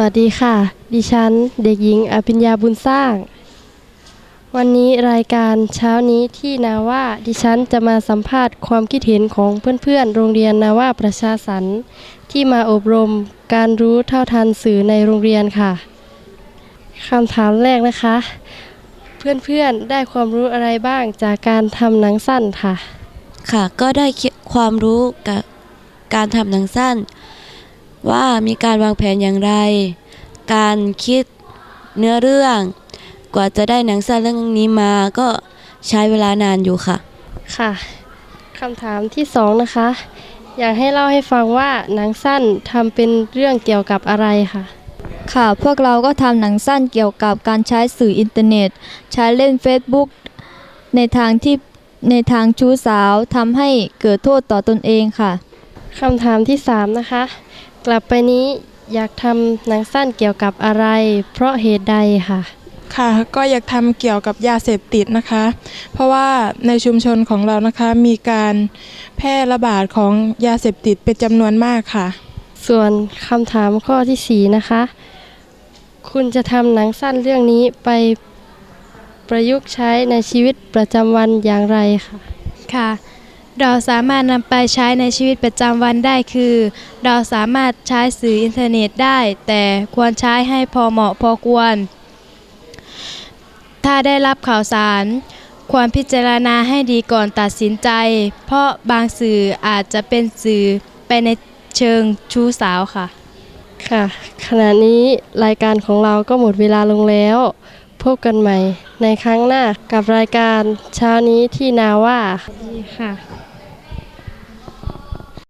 วัสดีค่ะ ดิฉัน เด็กหญิงอภิญญาบุญสร้าง วันนี้รายการเช้านี้ที่นาว่าดิฉันจะมาสัมภาษณ์ความคิดเห็นของเพื่อนๆ โรงเรียนนาว่าประชาสรรค์ที่มาอบรมการรู้เท่าทันสื่อในโรงเรียนค่ะคำถามแรกนะคะ เพื่อนๆ ได้ความรู้อะไรบ้างจากการทำหนังสั้นค่ะ ค่ะ ก็ได้คิดความรู้กับการทำหนังสั้น ว่ามีการวางแผนอย่างไร การคิดเนื้อเรื่อง กว่าจะได้หนังสั้นเรื่องนี้มาก็ใช้เวลานานอยู่ค่ะ ค่ะคำถามที่สองนะคะ อยากให้เล่าให้ฟังว่าหนังสั้นทำเป็นเรื่องเกี่ยวกับอะไรค่ะค่ะ พวกเราก็ทำหนังสั้นเกี่ยวกับการใช้สื่ออินเทอร์เน็ต ใช้เล่น Facebook ในทางที่ในทางชู้สาวทำให้เกิดโทษต่อตนเองค่ะคำถามที่สามนะคะ กลับไปนี้อยากทำหนังสั้นเกี่ยวกับอะไร เพราะเหตุใดค่ะ ค่ะ ก็อยากทำเกี่ยวกับยาเสพติดนะคะ เพราะว่าในชุมชนของเรานะคะมีการแพร่ระบาดของยาเสพติดเป็นจำนวนมากค่ะ ส่วนคำถามข้อที่สี่นะคะ คุณจะทำหนังสั้นเรื่องนี้ไปประยุกต์ใช้ในชีวิตประจำวันอย่างไรค่ะ ค่ะ เราสามารถนำไปใช้ในชีวิตประจำวันได้คือ เราสามารถใช้สื่ออินเทอร์เน็ตได้ แต่ควรใช้ให้พอเหมาะพอควร ถ้าได้รับข่าวสาร ควรพิจารณาให้ดีก่อนตัดสินใจ เพราะบางสื่ออาจจะเป็นสื่อไปในเชิงชู้สาวค่ะ ค่ะ ขณะนี้รายการของเราก็หมดเวลาลงแล้ว พบกันใหม่ในครั้งหน้ากับรายการเช้านี้ที่นาว่าค่ะ